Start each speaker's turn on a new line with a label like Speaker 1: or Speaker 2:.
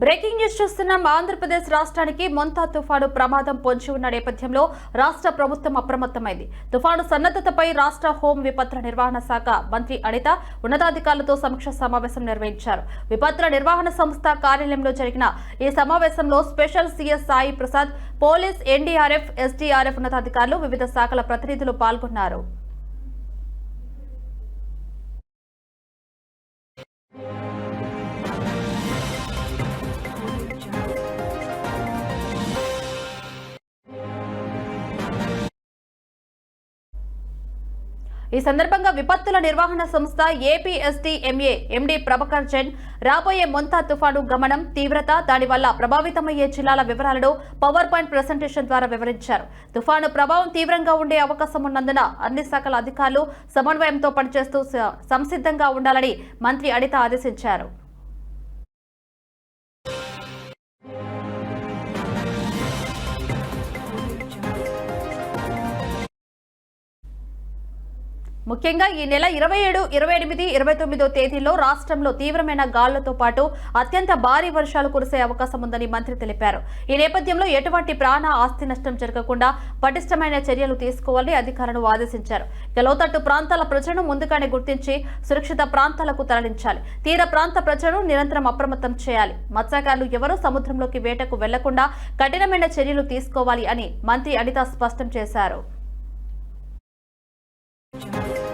Speaker 1: Breaking news చూస్తున్నాం. ఆంధ్రప్రదేశ్ రాష్ట్రానికి మొంతా తుఫాను ప్రమాదం పొంచి ఉన్న నేపథ్యంలో రాష్ట్ర ప్రభుత్వం అప్రమత్తమైంది. తుఫాను సన్నద్ధతపై రాష్ట్ర హోం విపత్తుల నిర్వహణ శాఖ మంత్రి అనిత ఉన్నతాధికారులతో సమీక్ష సమావేశం నిర్వహించారు. విపత్తుల నిర్వహణ సంస్థ కార్యాలయంలో జరిగిన ఈ సమావేశంలో special CS Sai Prasad police NDRF SDRF ఉన్నతాధికారులు వివిధ శాఖల ప్రతినిధులు పాల్గొన్నారు. ఈ సందర్భంగా విపత్తుల నిర్వహణ సంస్థ ఏపీఎస్డీఎంఏ ఎండీ ప్రభాకర్ జన్ రాబోయే మొంతా తుఫాను గమనం తీవ్రత దానివల్ల ప్రభావితమయ్యే జిల్లాల వివరాలను పవర్ పాయింట్ ప్రెసెంటేషన్ ద్వారా వివరించారు. తుఫాను ప్రభావం తీవ్రంగా ఉండే అవకాశం ఉన్నందున అన్ని శాఖల అధికారులు సమన్వయంతో పనిచేస్తూ సంసిద్ధంగా ఉండాలని మంత్రి అనిత ఆదేశించారు. ముఖ్యంగా ఈ నెల ఇరవై ఏడు ఇరవై ఎనిమిది ఇరవై తొమ్మిదో తేదీల్లో రాష్ట్రంలో తీవ్రమైన గాలులతో పాటు అత్యంత భారీ వర్షాలు కురిసే అవకాశం ఉందని మంత్రి తెలిపారు. ఈ నేపథ్యంలో ఎటువంటి ప్రాణ ఆస్తి నష్టం జరగకుండా పటిష్టమైన చర్యలు తీసుకోవాలని అధికారులను ఆదేశించారు. ఇక లోతట్టు ప్రాంతాల ప్రజలను ముందుగానే గుర్తించి సురక్షిత ప్రాంతాలకు తరలించాలి. తీర ప్రాంత ప్రజలను నిరంతరం అప్రమత్తం చేయాలి. మత్స్యకారులు ఎవరూ సముద్రంలోకి వేటకు వెళ్ళకుండా కఠినమైన చర్యలు తీసుకోవాలి అని మంత్రి అనిత స్పష్టం చేశారు. Thank you.